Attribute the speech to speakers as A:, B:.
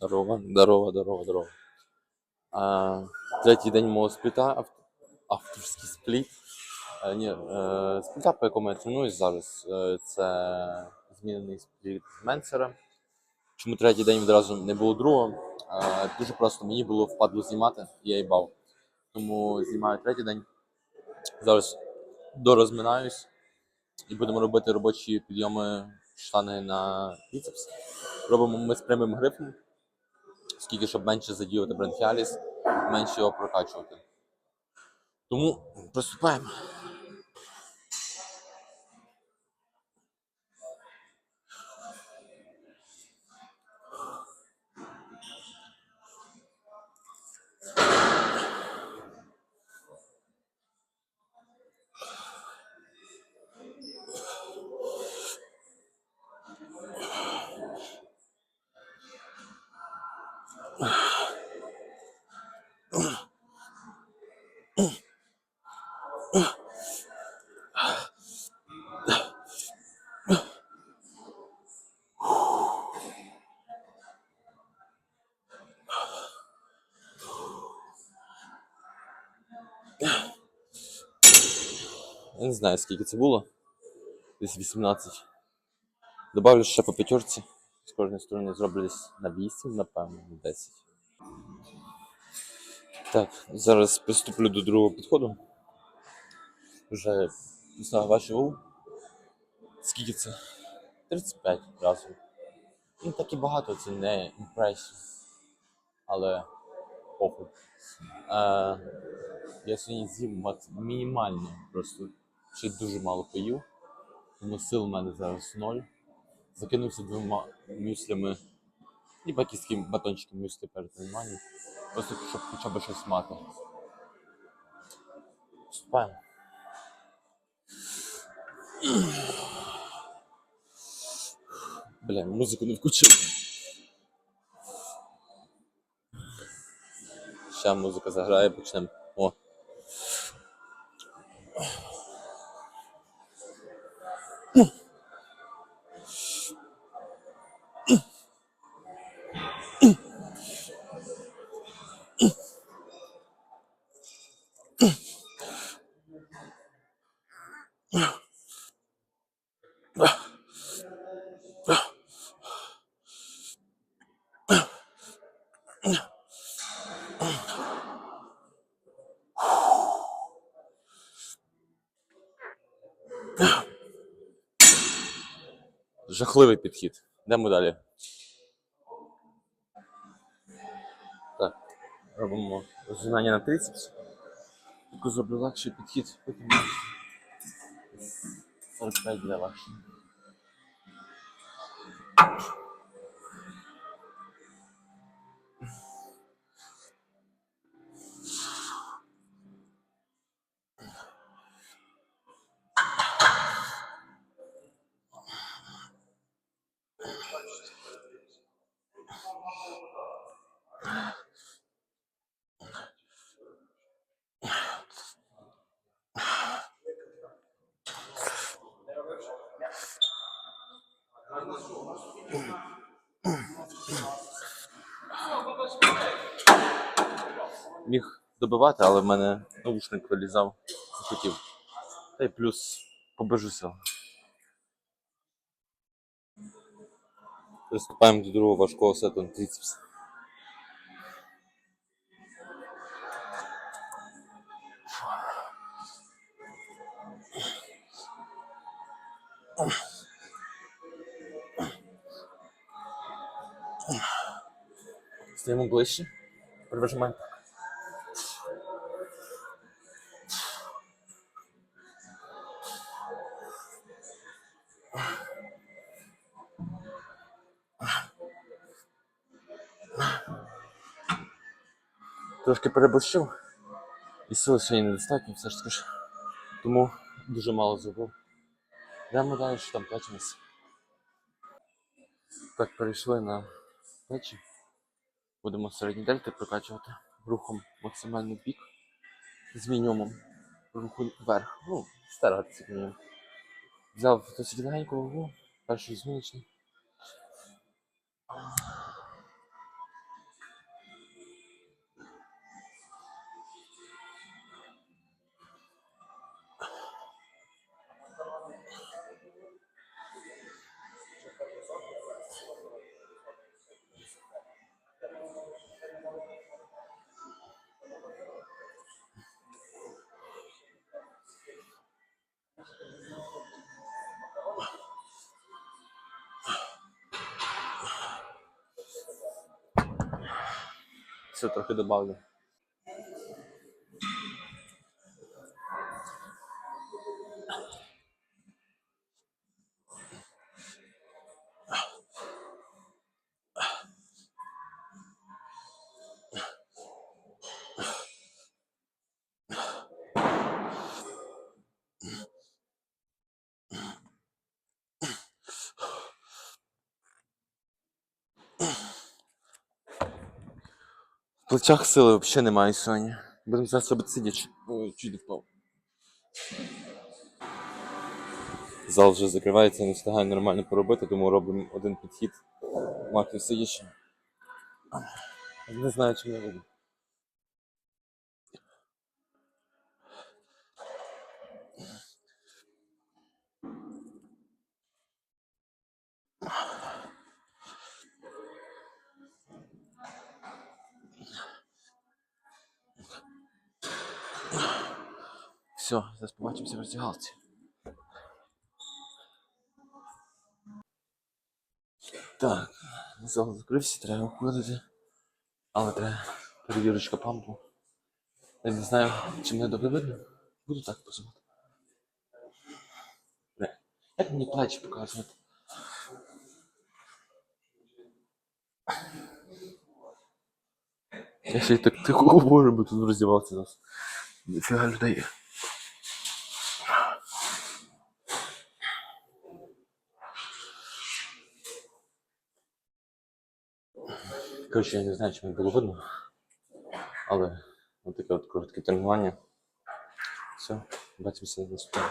A: Здорово, здорово, здорово, здорово. А, третій день мого спліта, авторський спліт. А, ні, е, спліта, по якому я тренуюсь зараз, е, це змінений спліт Менсера. Чому третій день відразу не було другого? Е, дуже просто мені було впадло знімати, і я їбав. Тому знімаю третій день. Зараз дорозминаюсь і будемо робити робочі підйоми штани на біцепс. Робимо ми з прямим грифом, скільки щоб менше задіювати бронхіаліс, менше його прокачувати. Тому приступаємо. Я не знаю, скільки це було. Десь 18. Добавлю ще по п'ятерці. З кожної сторони зроблю десь на 8, напевно, на 10. Так, зараз приступлю до другого підходу. Вже вашого вагу. Скільки це? 35 разів. Ну, так і багато, це не імпресія. Але похуй. Е, я сьогодні з'їв мінімально, просто ще дуже мало поїв. Тому сил в мене зараз ноль. Закинувся двома мюслями, і якісь батончики мюслі перед тренуванням. Просто щоб хоча б щось мати. Вступаємо. Бля, музику не включив. Ща музика заграє, почнемо. О. Жахливий підхід. Йдемо далі. Так, робимо розгинання на трицепс. Таку зроблю легший підхід, потім 45 буде легше. Міг добивати, але в мене наушник вилізав, не хотів. Та й плюс побежуся. Приступаємо до другого важкого сету на трицепс. Стаємо ближче. Прижимаємо. Трошки переборщив. І сили сьогодні недостатньо, все ж скажу. Тому дуже мало зробив. Йдемо далі, що там плачемось. Так, перейшли на плечі. Будемо середні дельти прокачувати рухом максимальний пік з мінімумом руху вверх. Ну, старатися мінімум. Взяв досить легеньку вагу, перший зміночний. Все, трохи добавлю. Плечах сили взагалі немає сьогодні. Будемо зараз робити сидячи. Ой, чуть не впав. Зал вже закривається, не встигаю нормально поробити, тому робимо один підхід. Маків сидячи. Не знаю, чи я буду. Все, зараз побачимося в роздягалці. Так, зал закрився, треба виходити. Але треба перевірочка пампу. Я не знаю, чи мене добре видно. Буду так позивати. Як мені плечі показувати? Я ще й так тихо говорю, бо тут роздівався нас. Ніфіга людей. Коротше, я не знаю, чи мені було видно. Але таке от коротке тренування. Все, бачимося на наступному.